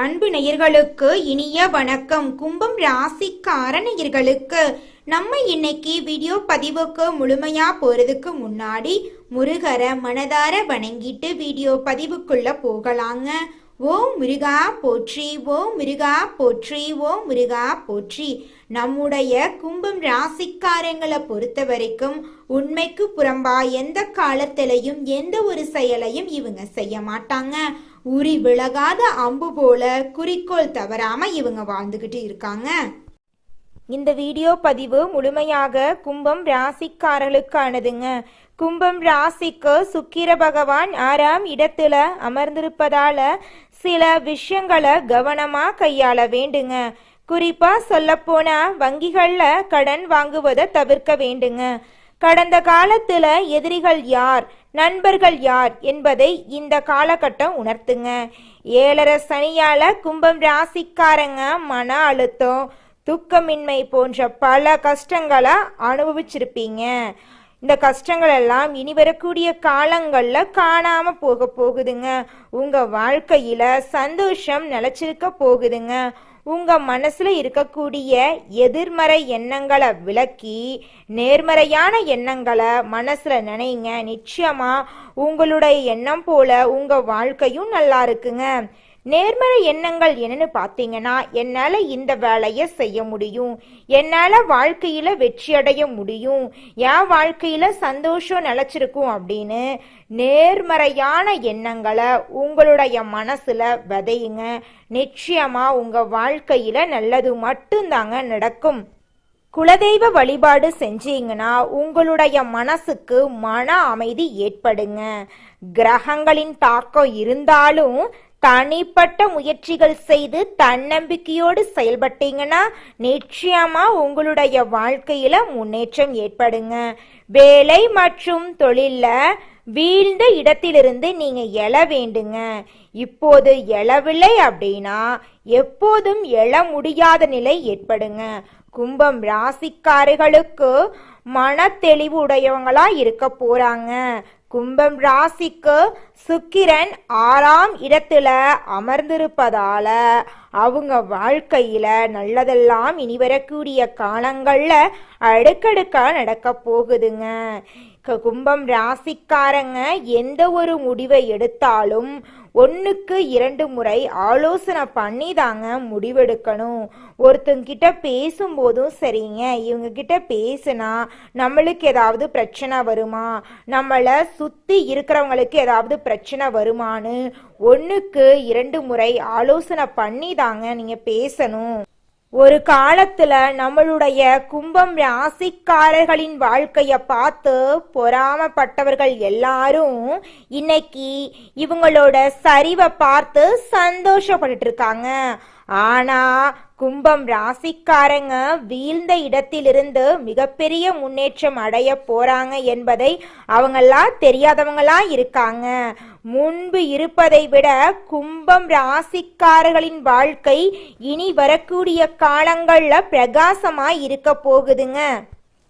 அன்பு நேயர்களுக்கு இனிய வணக்கம். கும்பம் ராசிக்கார நேயர்களுக்கு நம்ம இன்னைக்கு வீடியோ பதிவுக்கு முழுமையா போறதுக்கு முன்னாடி முருகரை மனதார வணங்கிட்டு வீடியோ பதிவுக்குள்ள போகலாங்க. ஓ முருகா போற்றி ஓ முருகா போற்றி ஓ முருகா போற்றி. நம்முடைய கும்பம் ராசிக்காரங்களை பொறுத்த வரைக்கும் உண்மைக்கு புறம்பா எந்த காலத்திலையும் எந்த ஒரு செயலையும் இவங்க செய்ய மாட்டாங்க. உரி விலகாத அம்பு போல குறிக்கோள் தவறாம இவங்க வாழ்ந்துகிட்டு இருக்காங்க. இந்த வீடியோ பதிவு முழுமையாக கும்பம் ராசிக்காரர்களுக்கானதுங்க. கும்பம் ராசிக்கு சுக்கிர பகவான் ஆறாம் இடத்துல அமர்ந்திருப்பதால சில விஷயங்களை கவனமா கையாள வேண்டுங்க. குறிப்பா சொல்லப்போனா வங்கிகள்ல கடன் வாங்குவதை தவிர்க்க வேண்டுங்க. கடந்த காலத்துல எதிரிகள் யார்? நண்பர்கள் யார் என்பதை இந்த காலகட்டம் உணர்த்துங்க. ஏழரை சனியால கும்பம் ராசிக்காரங்க மன அழுத்தம் துக்கமின்மை போன்ற பல கஷ்டங்களை அனுபவிச்சிருப்பீங்க. இந்த கஷ்டங்கள் எல்லாம் இனி வரக்கூடிய காலங்களில் காணாம போக போகுதுங்க. உங்க வாழ்க்கையில சந்தோஷம் நிலச்சிருக்க போகுதுங்க. உங்க மனசுல இருக்கக்கூடிய எதிர்மறை எண்ணங்களை விளக்கி நேர்மறையான எண்ணங்களை மனசுல நினைங்க. நிச்சயமா உங்களுடைய எண்ணம் போல உங்க வாழ்க்கையும் நல்லா இருக்குங்க. நேர்மறை எண்ணங்கள் என்னன்னு பார்த்தீங்கன்னா என்னால் இந்த வேலையை செய்ய முடியும். என்னால் வாழ்க்கையில் வெற்றி அடைய முடியும். என் வாழ்க்கையில் சந்தோஷம் நிலச்சிருக்கும் அப்படின்னு நேர்மறையான எண்ணங்களை உங்களுடைய மனசில் விதையுங்க. நிச்சயமாக உங்கள் வாழ்க்கையில் நல்லது மட்டும்தாங்க நடக்கும். குலதெய்வ வழிபாடு செஞ்சீங்கன்னா உங்களுடைய மனசுக்கு மன அமைதி ஏற்படுங்க. கிரகங்களின் தாக்கம் இருந்தாலும் தனிப்பட்ட முயற்சிகள் செய்து தன்னம்பிக்கையோடு செயல்பட்டீங்கன்னா நிச்சயமா உங்களுடைய வாழ்க்கையில முன்னேற்றம் ஏற்படுங்க. வேலை மற்றும் தொழில்ல வீழ்ந்த இடத்திலிருந்து நீங்க எழ வேண்டுங்க. இப்போது எழவில்லை அப்படின்னா எப்போதும் எழ முடியாத நிலை ஏற்படுங்க. கும்பம் ராசிக்காரர்களுக்கு மன தெளிவு உடையவங்களா இருக்க போறாங்க. கும்பம் ராசிக்கு சுக்கிரன் ஆறாம் இடத்துல அமர்ந்திருப்பதால அவங்க வாழ்க்கையில நல்லதெல்லாம் இனி வரக்கூடிய காலங்கள்ல அடுக்கடுக்கா நடக்க போகுதுங்க. கும்பம் ராசிக்காரங்க எந்த ஒரு முடிவை எடுத்தாலும் ஒன்றுக்கு இரண்டு முறை ஆலோசனை பண்ணி தாங்க முடிவெடுக்கணும். ஒருத்தங்கிட்ட பேசும்போதும் சரிங்க. இவங்க கிட்ட பேசுனா நம்மளுக்கு ஏதாவது பிரச்சனை வருமா? நம்மளை சுற்றி இருக்கிறவங்களுக்கு ஏதாவது பிரச்சனை வருமான்னு ஒன்றுக்கு இரண்டு முறை ஆலோசனை பண்ணி தாங்க நீங்கள் பேசணும். ஒரு காலத்துல நம்மளுடைய கும்பம் ராசிக்காரர்களின் வாழ்க்கைய பார்த்து பொறாமப்பட்டவர்கள் எல்லாரும் இன்னைக்கு இவங்களோட சரிவை பார்த்து சந்தோஷப்பட்டுட்டு இருக்காங்க. ஆனா கும்பம் ராசிக்காரங்க வீழ்ந்த இடத்திலிருந்து மிகப்பெரிய முன்னேற்றம் அடைய போறாங்க என்பதை அவங்கெல்லாம் தெரியாதவங்களா இருக்காங்க. முன்பு இருப்பதை விட கும்பம் ராசிக்காரர்களின் வாழ்க்கை இனி வரக்கூடிய காலங்கள்ல பிரகாசமா இருக்க போகுதுங்க.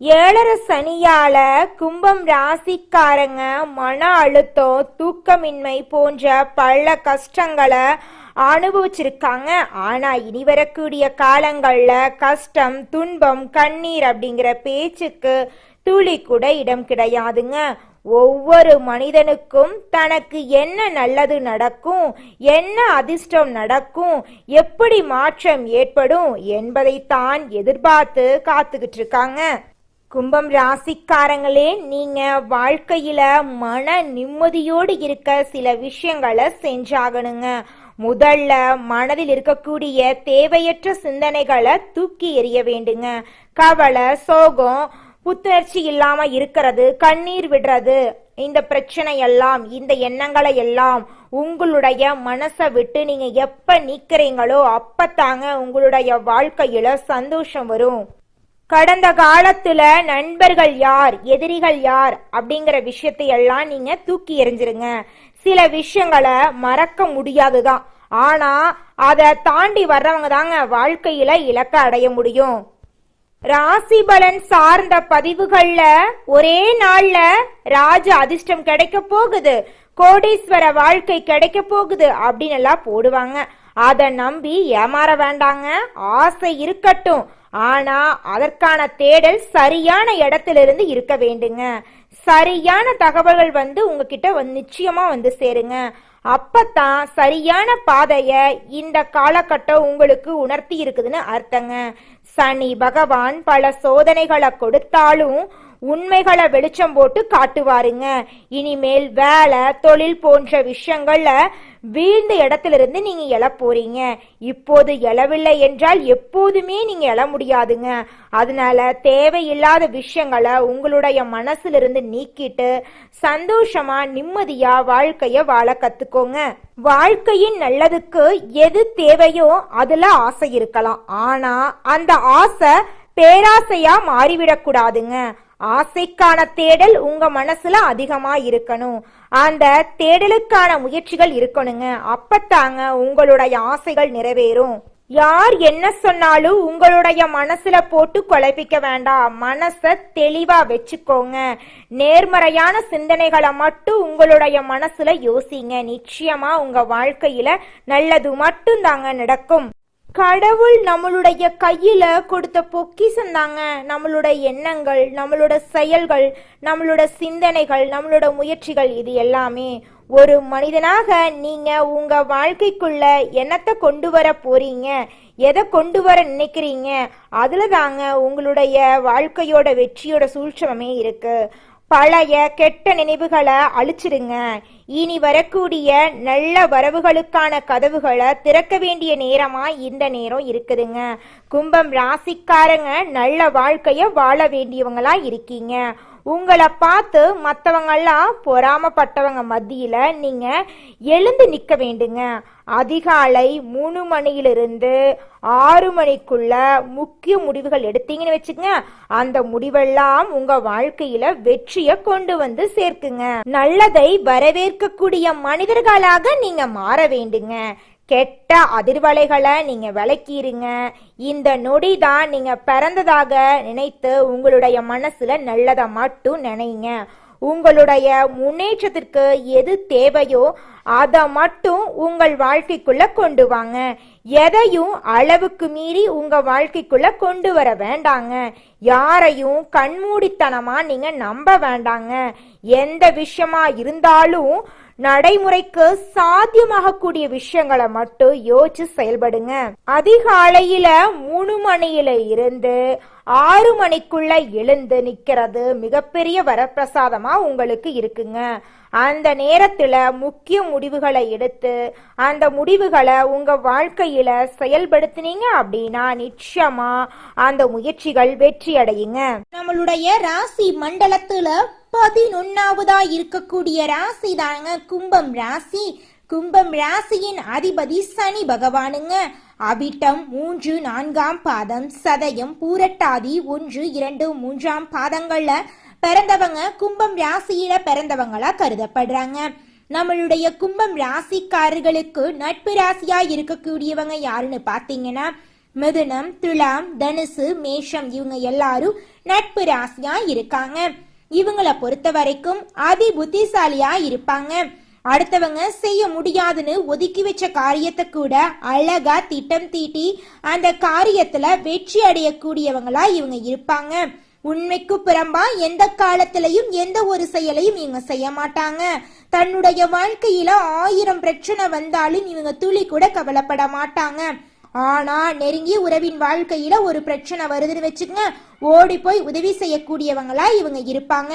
ஏழரை சனியால கும்பம் ராசிக்காரங்க மன அழுத்தம் தூக்கமின்மை போன்ற பல கஷ்டங்களை அனுபவிச்சிருக்காங்க. ஆனா இனி வரக்கூடிய காலங்கள்ல கஷ்டம் துன்பம் கண்ணீர் அப்படிங்கிற பேச்சுக்கு துளி கூட இடம் கிடையாதுங்க. ஒவ்வொரு மனிதனுக்கும் தனக்கு என்ன நல்லது நடக்கும் என்ன அதிர்ஷ்டம் நடக்கும் எப்படி மாற்றம் ஏற்படும் என்பதைத்தான் எதிர்பார்த்து காத்துக்கிட்டு இருக்காங்க. கும்பம் ராசிக்காரங்களே நீங்க வாழ்க்கையில மன நிம்மதியோடு இருக்க சில விஷயங்களை செஞ்சாகணுங்க. முதல்ல மனதில் இருக்கக்கூடிய தேவையற்ற சிந்தனைகளை தூக்கி எறிய வேண்டுங்க. கவலை சோகம் புத்துணர்ச்சி இல்லாம இருக்கிறது கண்ணீர் விடுறது இந்த பிரச்சனை எல்லாம் இந்த எண்ணங்களை எல்லாம் உங்களுடைய மனசை விட்டு நீங்க எப்ப நீக்கிறீங்களோ அப்பத்தாங்க உங்களுடைய வாழ்க்கையில சந்தோஷம் வரும். கடந்த காலத்துல நண்பர்கள் யார் எதிரிகள் யார் அப்படிங்கிற விஷயத்தை எல்லாம் நீங்க தூக்கி எறிஞ்சிருங்க. சில விஷயங்களை மறக்க முடியாதுதான். ஆனா அதை தாண்டி வர்றவங்க தாங்க வாழ்க்கையில இலக்க அடைய முடியும். ராசி பலன் சார்ந்த பதிவுகள்ல ஒரே நாள்ல ராஜ அதிர்ஷ்டம் கிடைக்க போகுது. கோடீஸ்வர வாழ்க்கை கிடைக்க போகுது அப்படின்னு எல்லாம் போடுவாங்க. அதை நம்பி ஏமாற வேண்டாங்க. ஆசை இருக்கட்டும். ஆனா அதற்கான தேடல் சரியான இடத்திலிருந்து இருக்க வேண்டுங்க. சரியான தகவல்கள் வந்து உங்ககிட்ட வந்து நிச்சயமா வந்து சேருங்க. அப்பத்தான் சரியான பாதைய இந்த காலகட்டம் உங்களுக்கு உணர்த்தி இருக்குதுன்னு அர்த்தங்க. சனி பகவான் பல சோதனைகளை கொடுத்தாலும் உண்மைகளை வெளிச்சம் போட்டு காட்டுவாருங்க. இனிமேல் வேலை தொழில் போன்ற விஷயங்கள்ல வீழ்ந்த இடத்திலிருந்து நீங்க எழ போறீங்க. இப்போது எழவில்லை என்றால் எப்போதுமே நீங்க எழ முடியாதுங்க. அதனால தேவையில்லாத விஷயங்களை உங்களுடைய மனசிலிருந்து நீக்கிட்டு சந்தோஷமா நிம்மதியா வாழ்க்கைய வாழ கத்துக்கோங்க. வாழ்க்கையின் நல்லதுக்கு எது தேவையோ அதுல ஆசை இருக்கலாம். ஆனா அந்த ஆசை பேராசையா மாறிவிடக்கூடாதுங்க ஆசைக்கான தேடல் உங்க மனசுல அதிகமா இருக்கணும் அந்த தேடலுக்கான முயற்சிகள் இருக்கணுங்க. அப்பத்தாங்க உங்களுடைய ஆசைகள் நிறைவேறும். யார் என்ன சொன்னாலும் உங்களுடைய மனசுல போட்டு குழப்பிக்க வேண்டாம். மனச தெளிவா வச்சுக்கோங்க. நேர்மறையான சிந்தனைகளை மட்டும் உங்களுடைய மனசுல யோசிங்க. நிச்சயமா உங்க வாழ்க்கையில நல்லது மட்டும் தாங்க நடக்கும். கடவுள் நம்மளுடைய கையில கொடுத்த பொக்கிஷம் தாங்க நம்மளோட எண்ணங்கள் நம்மளோட செயல்கள் நம்மளோட சிந்தனைகள் நம்மளோட முயற்சிகள் இது எல்லாமே. ஒரு மனிதனாக நீங்க உங்க வாழ்க்கைக்குள்ள என்னத்தை கொண்டு வர போறீங்க? எதை கொண்டு வர நினைக்கிறீங்க? அதுல தாங்க உங்களுடைய வாழ்க்கையோட வெற்றியோட சூழ்ச்சமே இருக்கு. பழைய கெட்ட நினைவுகளை அழிச்சிடுங்க இனி வரக்கூடிய நல்ல வரவுகளுக்கான கதவுகளை திறக்க வேண்டிய நேரமா இந்த நேரம் இருக்குதுங்க. கும்பம் ராசிக்காரங்க நல்ல வாழ்க்கைய வாழ வேண்டியவங்களா இருக்கீங்க. உங்களை பார்த்து மற்றவங்கெல்லாம் பொறாமப்பட்டவங்க மத்தியில் நீங்கள் எழுந்து நிற்க வேண்டுங்க. அதிகாலை மூணு மணியிலிருந்து ஆறு மணிக்குள்ள முக்கிய முடிவுகள் எடுத்தீங்கன்னு வச்சுக்கங்க. அந்த முடிவெல்லாம் உங்க வாழ்க்கையில வெற்றியை கொண்டு வந்து சேர்க்குங்க. நல்லதை வரவேற்கக்கூடிய மனிதர்களாக நீங்க மாற வேண்டுங்க. கெட்ட அதிர்வலைகளை நீங்க விளக்கிடுங்க இந்த நொடி தான் நீங்க பிறந்ததாக நினைத்து உங்களுடைய மனசுல நல்லதை மட்டும் நினைங்க. உங்களுடைய முன்னேற்றத்திற்கு எது தேவையோ அதை மட்டும் உங்கள் வாழ்க்கைக்குள்ள கொண்டு வாங்க. எதையும் அளவுக்கு மீறி உங்க வாழ்க்கைக்குள்ள கொண்டு வர வேண்டாங்க. யாரையும் கண்மூடித்தனமா நீங்க நம்ப வேண்டாங்க. எந்த விஷயமா இருந்தாலும் நடைமுறைக்கு சாத்தியமாகக்கூடிய விஷயங்களை மட்டும் யோசிச்சு செயல்படுங்க. அதிகாலையில மூணு மணியில இருந்து ஆறு மணிக்குள்ள எழுந்து நிக்கிறது. மிகப்பெரிய வரப்பிரசாதமா உங்களுக்கு இருக்குங்க. அந்த நேரத்துல முக்கிய முடிவுகளை எடுத்து அந்த முடிவுகளை உங்க வாழ்க்கையில செயல்படுத்தினீங்க அப்படின்னா நிச்சயமா அந்த முயற்சிகள் வெற்றி அடையுங்க. நம்மளுடைய ராசி மண்டலத்துல பதினொன்னாவதா இருக்கக்கூடிய ராசி தாங்க கும்பம் ராசி. கும்பம் ராசியின் அதிபதி சனி பகவானுங்க. அபிட்டம் மூன்று நான்காம் பாதம் சதயம் பூரட்டாதி ஒன்று இரண்டு மூன்றாம் பாதங்கள்ல பிறந்தவங்க கும்பம் ராசியில பிறந்தவங்களா கருதப்படுறாங்க. நம்மளுடைய கும்பம் ராசிக்காரர்களுக்கு நட்பு ராசியா இருக்கக்கூடியவங்க யாருன்னு பாத்தீங்கன்னா மிதுனம் துலாம் தனுசு மேஷம் இவங்க எல்லாரும் நட்பு ராசியா இருக்காங்க. இவங்கள பொறுத்த வரைக்கும் அதி புத்திசாலியா இருப்பாங்க. அடுத்தவங்க செய்ய முடியாதுன்னு ஒதுக்கி வச்ச காரியத்தை கூட அழகா திட்டம் தீட்டி அந்த காரியத்துல வெற்றி அடையக்கூடியவங்களா இவங்க இருப்பாங்க. உண்மைக்கு புறம்பா எந்த காலத்திலையும் எந்த ஒரு செயலையும் இவங்க செய்ய மாட்டாங்க. தன்னுடைய வாழ்க்கையில ஆயிரம் பிரச்சனை வந்தாலும் இவங்க துளி கூட கவலைப்பட மாட்டாங்க. ஆனா நெருங்கிய உறவின் வாழ்க்கையில ஒரு பிரச்சனை வருதுன்னு வச்சுக்கங்க. ஓடி போய் உதவி செய்யக்கூடியவங்களா இவங்க இருப்பாங்க.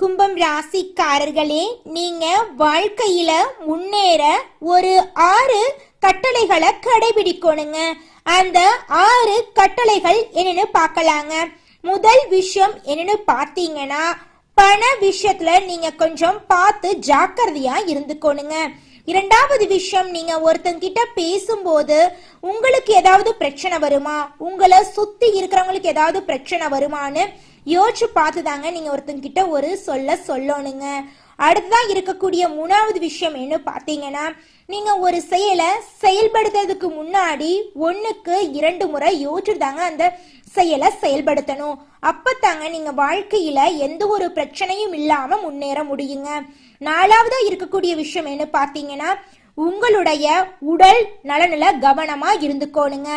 கும்பம் ராசிக்காரர்களே நீங்க வாழ்க்கையில முன்னேற ஒரு ஆறு கட்டளைகளை கடைபிடிக்கணுங்க. அந்த ஆறு கட்டளைகள் என்னன்னு பார்க்கலாங்க. முதல் விஷயம் என்னன்னு பார்த்தீங்கன்னா பண விஷயத்துல நீங்க கொஞ்சம் பார்த்து ஜாக்கிரதையா இருந்துக்கணுங்க. இரண்டாவது விஷயம் நீங்க ஒருத்தங்கிட்ட பேசும்போது உங்களுக்கு ஏதாவது பிரச்சனை வருமா? உங்களை சுத்தி இருக்கிறவங்களுக்கு ஏதாவது பிரச்சனை வருமான்னு யோசிச்சு பார்த்து தாங்க நீங்க ஒருத்தங்கிட்ட ஒரு சொல்ல சொல்லணுங்க. அடுத்ததான் இருக்கக்கூடிய மூணாவது விஷயம் என்ன பார்த்தீங்கன்னா நீங்க ஒரு செயலை செயல்படுத்துறதுக்கு முன்னாடி ஒன்றுக்கு இரண்டு முறை யோசிச்சு தாங்க அந்த செயலை செயல்படுத்தணும். அப்பத்தாங்க நீங்க வாழ்க்கையில எந்த ஒரு பிரச்சனையும் இல்லாம முன்னேற முடியுங்க. நாலாவதா இருக்கக்கூடிய விஷயம் என்ன பார்த்தீங்கன்னா உங்களுடைய உடல் நலனில் கவனமாக இருந்துக்கோணுங்க.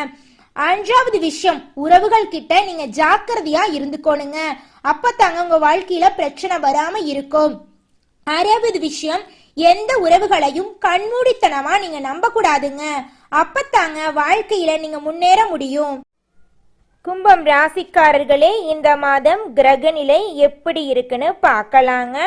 அஞ்சாவது விஷயம் உறவுகள் கிட்ட நீங்க ஜாக்கிரதையா இருந்துக்கோணுங்க. அப்பதாங்க உங்க வாழ்க்கையில பிரச்சனை வராம இருக்கும். ஆறாவது விஷயம் எந்த உறவுகளையும் கண்மூடித்தனமா நீங்க நம்ப கூடாதுங்க அப்பத்தாங்க வாழ்க்கையில நீங்க முன்னேற முடியும். கும்பம் ராசிக்காரர்களே இந்த மாதம் கிரக நிலை எப்படி இருக்குன்னு பார்க்கலாங்க.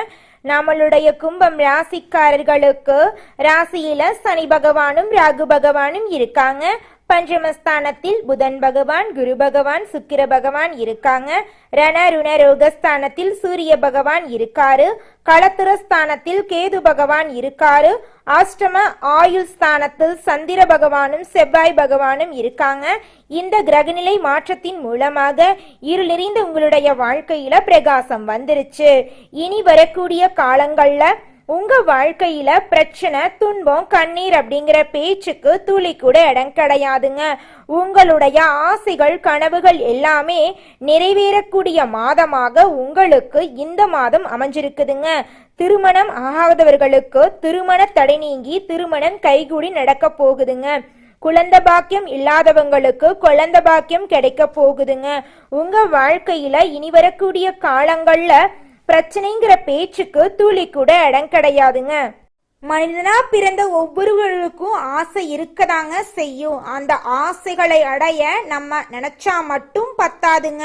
நம்மளுடைய கும்பம் ராசிக்காரர்களுக்கு ராசியில சனி பகவானும் ராகு பகவானும் இருக்காங்க. பஞ்சமஸ்தானத்தில் புதன் பகவான் குரு பகவான் சுக்கிர பகவான் இருக்காங்க. ரண ரோகஸ்தானத்தில் சூரிய பகவான் இருக்காரு. களத்துரஸ்தானத்தில் கேது பகவான் இருக்காரு. ஆஷ்டம ஆயுள் ஸ்தானத்தில் சந்திர பகவானும் செவ்வாய் பகவானும் இருக்காங்க. இந்த கிரகநிலை மாற்றத்தின் மூலமாக இருளிறிந்த உங்களுடைய வாழ்க்கையில பிரகாசம் வந்துருச்சு. இனி வரக்கூடிய காலங்கள்ல உங்க வாழ்க்கையில பிரச்சனை துன்பம் கண்ணீர் அப்படிங்கிற பேச்சுக்கு துளி கூட இடம் கிடையாதுங்க. உங்களுடைய ஆசைகள் கனவுகள் எல்லாமே நிறைவேறக்கூடிய மாதமாக உங்களுக்கு இந்த மாதம் அமைஞ்சிருக்குதுங்க. திருமணம் ஆகாதவர்களுக்கு திருமண தடை நீங்கி திருமணம் கைகூடி நடக்க போகுதுங்க. குழந்த பாக்கியம் இல்லாதவங்களுக்கு குழந்த பாக்கியம் கிடைக்க போகுதுங்க. உங்க வாழ்க்கையில இனி வரக்கூடிய காலங்கள்ல பிரச்சனைங்கிற பேச்சுக்கு துளி கூட இடம் கிடையாதுங்க. மனிதனா பிறந்த ஒவ்வொருவருக்கும் ஆசை இருக்கதாங்க செய்யும். அந்த ஆசைகளை அடைய நம்ம நினைச்சா மட்டும் பத்தாதுங்க.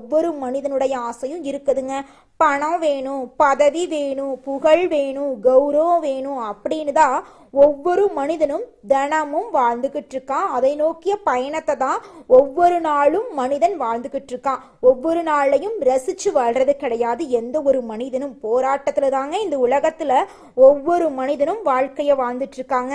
ஒவ்வொரு மனிதனுடைய ஆசையும் இருக்குதுங்க. பணம் வேணும் பதவி வேணும் புகழ் வேணும் கௌரவம் வேணும் அப்படின்னு தான் ஒவ்வொரு மனிதனும் தினமும் வாழ்ந்துகிட்டு இருக்கான். அதை நோக்கிய பயணத்தை தான் ஒவ்வொரு நாளும் மனிதன் வாழ்ந்துகிட்டு இருக்கான். ஒவ்வொரு நாளையும் ரசிச்சு வாழ்றது கிடையாது. எந்த ஒரு மனிதனும் போராட்டத்துல தாங்க இந்த உலகத்துல ஒவ்வொரு மனிதனும் வாழ்க்கைய வாழ்ந்துட்டு இருக்காங்க.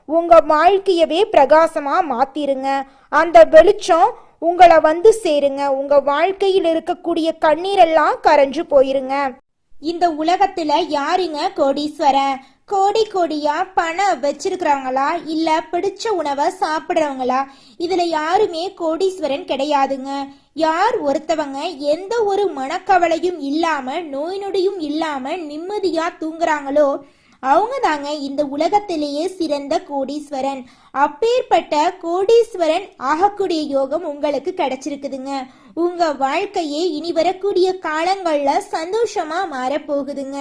உங்க வாழ்க்கையவே பிரகாசமா மாத்திருங்க. அந்த வெளிச்சம் உங்களை வந்து சேருங்க. உங்க வாழ்க்கையில் இருக்கக்கூடிய கண்ணீரெல்லாம் கரைஞ்சு போயிருங்க. இந்த உலகத்துல யாருங்க கோடீஸ்வரன்? கோடி கோடியா பணம் வச்சிருக்கிறவங்களா? இல்ல பிடிச்ச உணவை சாப்பிடுறவங்களா? இதுல யாருமே கோடீஸ்வரன் கிடையாதுங்க. யார் ஒருத்தவங்க எந்த ஒரு மனக்கவலையும் இல்லாம நோய் நொடியும் இல்லாம நிம்மதியா தூங்குறாங்களோ அவங்க தாங்க இந்த உலகத்திலேயே சிறந்த கோடீஸ்வரன். அப்பேற்பட்ட கோடீஸ்வரன் ஆகக்கூடிய யோகம் உங்களுக்கு கிடைச்சிருக்குதுங்க. உங்க வாழ்க்கையே இனி வரக்கூடிய காலங்கள்ல சந்தோஷமா மாறப்போகுதுங்க.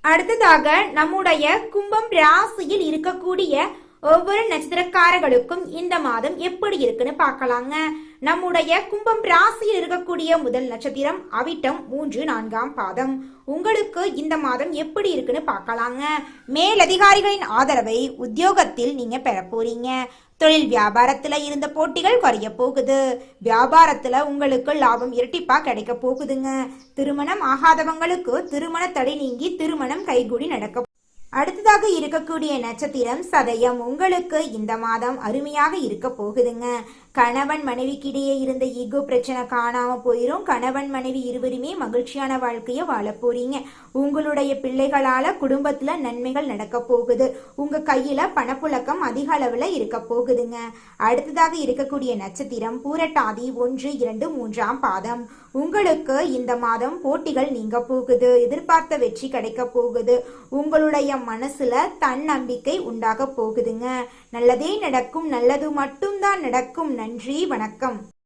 அடுத்ததாக நம்முடைய கும்பம் ராசியில் இருக்கக்கூடிய ஒவ்வொரு நட்சத்திரக்காரர்களுக்கும் இந்த மாதம் எப்படி இருக்குன்னு பார்க்கலாங்க. நம்முடைய கும்பம் ராசியில் இருக்கக்கூடிய முதல் நட்சத்திரம் அவிட்டம் மூன்று நான்காம் பாதம். உங்களுக்கு இந்த மாதம் எப்படி இருக்குன்னு பார்க்கலாங்க. மேலதிகாரிகளின் ஆதரவை உத்தியோகத்தில் நீங்க பெற போறீங்க. தொழில் வியாபாரத்துல இருந்த போட்டிகள் குறைய போகுது. வியாபாரத்துல உங்களுக்கு லாபம் இரட்டிப்பா கிடைக்க போகுதுங்க. திருமணம் ஆகாதவங்களுக்கு திருமண தடை நீங்கி திருமணம் கைகூடி நடக்க அடுத்ததாக இருக்கக்கூடிய நட்சத்திரம் சதயம். உங்களுக்கு இந்த மாதம் அருமையாக இருக்க போகுதுங்க. கணவன் மனைவிக்கிடையே இருந்த ஈகோ பிரச்சனை காணாம போயிரும். கணவன் மனைவி இருவருமே மகிழ்ச்சியான வாழ்க்கைய வாழ போறீங்க. உங்களுடைய பிள்ளைகளால குடும்பத்துல நன்மைகள் நடக்க போகுது. உங்க கையில பணப்புழக்கம் அதிக அளவுல இருக்க போகுதுங்க. அடுத்ததாக இருக்கக்கூடிய நட்சத்திரம் பூரட்டாதி ஒன்று இரண்டு மூன்றாம் பாதம். உங்களுக்கு இந்த மாதம் போட்டிகள் நீங்க போகுது. எதிர்பார்த்த வெற்றி கிடைக்க போகுது. உங்களுடைய மனசுல தன்னம்பிக்கை உண்டாக போகுதுங்க. நல்லதே நடக்கும் நல்லது மட்டும்தான் நடக்கும் நன்றி வணக்கம்.